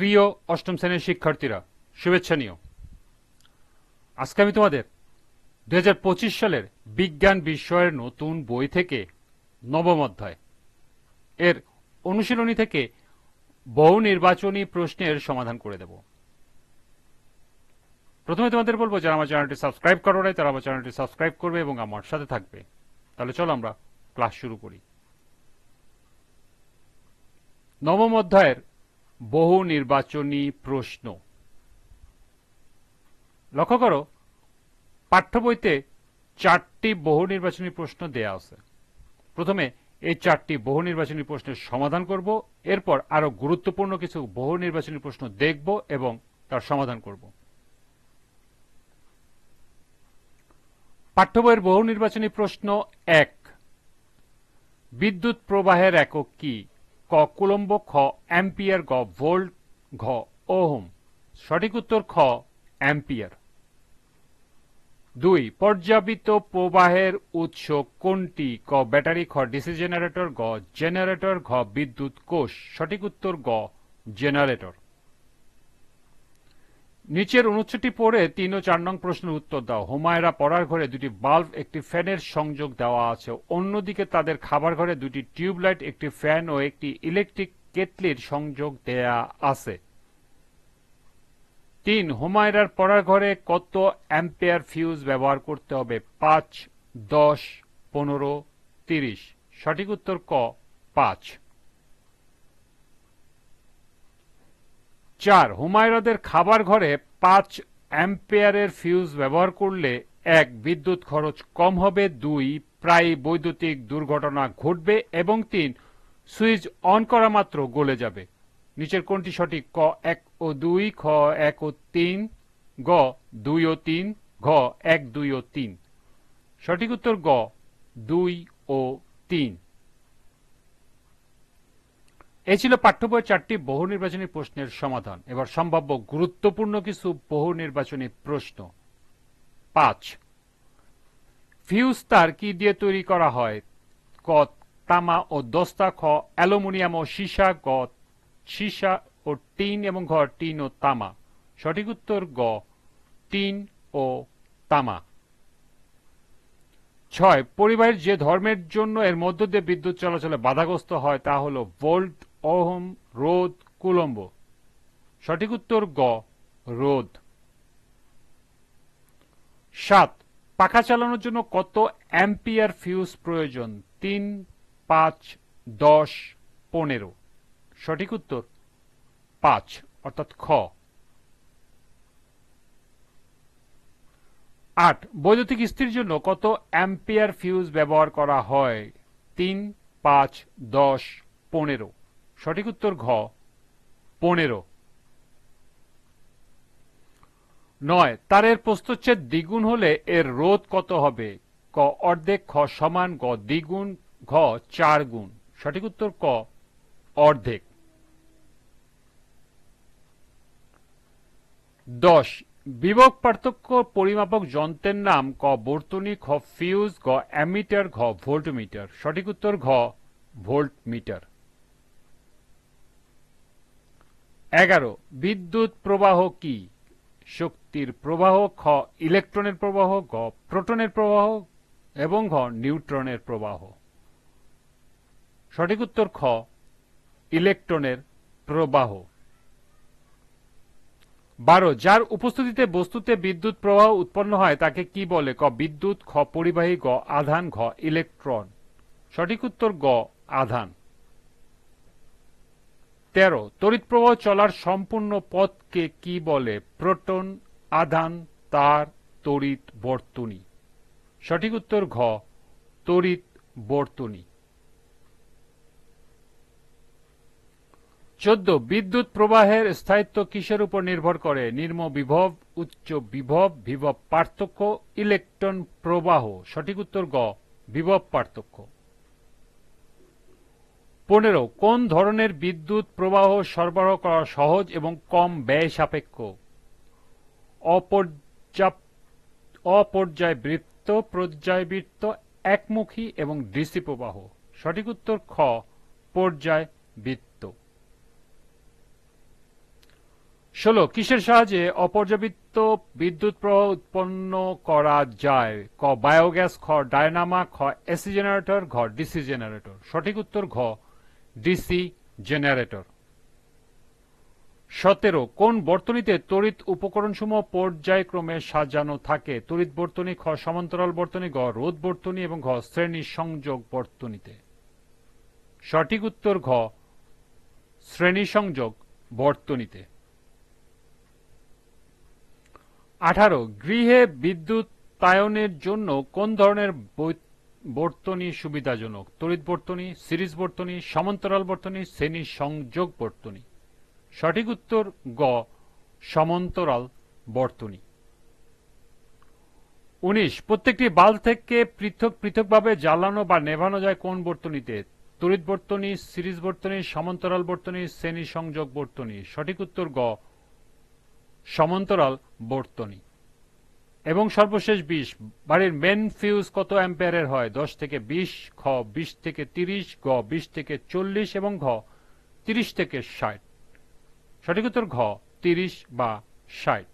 প্রিয় অষ্টম শ্রেণির শিক্ষার্থীরা, শুভেচ্ছা নিও। আজকে আমি তোমাদের দু হাজার পঁচিশ সালের বিজ্ঞান বিষয়ের নতুন বই থেকে নবম অধ্যায়, এর অনুশীলনী থেকে বহু নির্বাচনী প্রশ্নের সমাধান করে দেব। প্রথমে তোমাদের বলব, যারা আমার চ্যানেলটি সাবস্ক্রাইব করো নাই, তারা আমার চ্যানেলটি সাবস্ক্রাইব করবে এবং আমার সাথে থাকবে। তাহলে চলো আমরা ক্লাস শুরু করি। নবম অধ্যায়ের বহু নির্বাচনী প্রশ্ন। লক্ষ্য করো, পাঠ্য বইতে চারটি বহু নির্বাচনী প্রশ্ন দেয়া আছে। প্রথমে এই চারটি বহু নির্বাচনী প্রশ্নের সমাধান করব, এরপর আরও গুরুত্বপূর্ণ কিছু বহু নির্বাচনী প্রশ্ন দেখব এবং তার সমাধান করব। পাঠ্য বইয়ের বহু নির্বাচনী প্রশ্ন এক। বিদ্যুৎ প্রবাহের একক কি? ক কুলম্ব, খ অ্যাম্পিয়ার, গ ভোল্ট, ঘ ওহম। সঠিক উত্তর খ অ্যাম্পিয়ার। দুই পর্যাপিত প্রবাহের উৎস কোনটি? ক ব্যাটারি, খ ডিসি জেনারেটর, গ জেনারেটর, ঘ বিদ্যুৎ কোষ। সঠিক উত্তর গ জেনারেটর। নিচের অনুচ্ছেদটি পড়ে তিন ও চার নং প্রশ্নের উত্তর দাও। হুমায়রা পড়ার ঘরে দুটি বাল্ব, একটি ফ্যানের সংযোগ দেওয়া আছে। অন্যদিকে তাদের খাবার ঘরে দুটি টিউবলাইট, একটি ফ্যান ও একটি ইলেকট্রিক কেটলির সংযোগ দেয়া আছে। তিন, হুমায়রার পড়ার ঘরে কত অ্যাম্পেয়ার ফিউজ ব্যবহার করতে হবে? পাঁচ, দশ, পনেরো, তিরিশ। সঠিক উত্তর ক? পাঁচ। চার হুমায়রাদের খাবার ঘরে পাঁচ অ্যাম্পেয়ারের ফিউজ ব্যবহার করলে এক, বিদ্যুৎ খরচ কম হবে, দুই, প্রায় বৈদ্যুতিক দুর্ঘটনা ঘটবে এবং তিন, সুইচ অন করা মাত্র গলে যাবে। নিচের কোনটি সঠিক? ক, এক ও দুই, খ, এক ও তিন, গ, দুই ও তিন, ঘ, এক, দুই ও তিন। সঠিক উত্তর গ, দুই ও তিন। এ ছিল পাঠ্য বইয়ের চারটি বহু নির্বাচনী প্রশ্নের সমাধান। এবার সম্ভাব্য গুরুত্বপূর্ণ কিছু বহু নির্বাচনী প্রশ্ন। পাঁচ। ফিউজ তার কি দিয়ে তৈরি করা হয়? ক, তামা ও দস্তা, খ, অ্যালুমিনিয়াম ও সীসা, গ, সীসা ও টিন এবং ঘ, টিন ও তামা। সঠিক উত্তর গ, টিন ও তামা। ছয় পরিবাহের যে ধর্মের জন্য এর মধ্য দিয়ে বিদ্যুৎ চলাচলে বাধাগ্রস্ত হয় তা হল ভোল্ট ওহম রোদ কুলম্ব। সঠিক উত্তর গ রোদ সাত, পাখা চালানোর জন্য কত অ্যাম্পিয়ার ফিউজ প্রয়োজন? তিন, পাঁচ, দশ, পনেরো। সঠিক উত্তর, পাঁচ, অর্থাৎ খ। আট, বৈদ্যুতিক ইস্ত্রির জন্য কত অ্যাম্পিয়ার ফিউজ ব্যবহার করা হয়? তিন, পাঁচ, দশ, পনেরো। সঠিক উত্তর ঘ, পনেরো। নয়, তারের প্রস্তচ্ছেদ দ্বিগুণ হলে এর রোধ কত হবে? ক, অর্ধেক খ সমান গ দ্বিগুণ, ঘ চার গুণ। সঠিক উত্তর ক, অর্ধেক। দশ, বিভব পার্থক্য পরিমাপক যন্ত্রের নাম ক বর্তনী, খ ফিউজ, গ অ্যামিটার, ঘ ভোল্টমিটার। সঠিক উত্তর ঘ, ভোল্টমিটার। এগারো, বিদ্যুৎ প্রবাহ কি? শক্তির প্রবাহ, খ, ইলেকট্রনের প্রবাহ, গ, প্রোটনের প্রবাহ, এবং ঘ, নিউট্রনের প্রবাহ। সঠিক উত্তর খ, ইলেকট্রনের প্রবাহ। বারো, যার উপস্থিতিতে বস্তুতে বিদ্যুৎ প্রবাহ উৎপন্ন হয়, তাকে কি বলে? ক, বিদ্যুৎ, খ, পরিবাহী, গ, আধান, ঘ, ইলেকট্রন। সঠিক উত্তর গ, আধান। তেরো তড়িৎ প্রবাহ চলার সম্পূর্ণ পথকে কি বলে? প্রোটন, আধান, তার, তড়িৎ, বর্তনী। সঠিক উত্তর ঘ, তড়িৎ, বর্তনী। চোদ্দ, বিদ্যুৎ প্রবাহের স্থায়িত্ব কিসের উপর নির্ভর করে? নির্ম বিভব, উচ্চ বিভব বিভব পার্থক্য, ইলেকট্রন প্রবাহ। সঠিক উত্তর গ বিভব পার্থক্য। পনেরো, কোন ধরনের বিদ্যুৎ প্রবাহ সরবরাহ করা সহজ এবং কম ব্যয় সাপেক্ষ? অপর্যায়বৃত্ত পর্যায়বৃত্ত একমুখী এবং ডিসি প্রবাহ সঠিক উত্তর খ, পর্যায়বৃত্ত। ষোলো, কিসের সাহায্যে অপর্যাবৃত্ত বিদ্যুৎ প্রবাহ উৎপন্ন করা যায়? ক, বায়োগ্যাস, খ, ডায়নামা, খ, এসি জেনারেটর, ঘ, ডিসি জেনারেটর। সঠিক উত্তর ঘ ডিসি জেনারেটর সতেরো, কোন বর্তনীতে তড়িৎ উপকরণসমূহ পর্যায়ক্রমে সাজানো থাকে? তড়িৎ বর্তনী, খ সমান্তরাল বর্তনী, গ রোধ বর্তনী এবং ঘ শ্রেণি সংযোগ বর্তনীতে। সঠিক উত্তর, ঘ শ্রেণি সংযোগ বর্তনীতে। আঠারো, গৃহে বিদ্যুৎ তায়নের জন্য কোন ধরনের বর্তনী সুবিধাজনক, তড়িৎ বর্তনী, সিরিজ বর্তনী, সমান্তরাল বর্তনী শ্রেণি সংযোগ বর্তনী। সঠিক উত্তর গ, সমান্তরাল বর্তনী। উনিশ, প্রত্যেকটি বাল থেকে পৃথক পৃথকভাবে জ্বালানো বা নেভানো যায় কোন বর্তনীতে? তড়িৎ বর্তনী, সিরিজ বর্তনী, সমান্তরাল বর্তনী শ্রেণি সংযোগ বর্তনী। সঠিক উত্তর গ, সমান্তরাল বর্তনী। এবং সর্বশেষ বিশ। বাড়ির মেন ফিউজ কত অ্যাম্পিয়ারের হয়? দশ থেকে বিশ খ বিশ থেকে তিরিশ গ বিশ থেকে চল্লিশ এবং ঘ তিরিশ থেকে ষাট। সঠিক উত্তর ঘ, তিরিশ বা ষাট।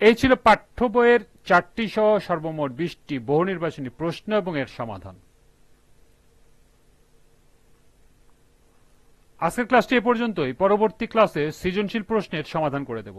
এই ছিল পাঠ্য বইয়ের চারটি সহ সর্বমোট বিশটি বহু নির্বাচনী প্রশ্ন এবং এর সমাধান। আজকের ক্লাসটি এ পর্যন্তই। পরবর্তী ক্লাসে সৃজনশীল প্রশ্নের সমাধান করে দেব।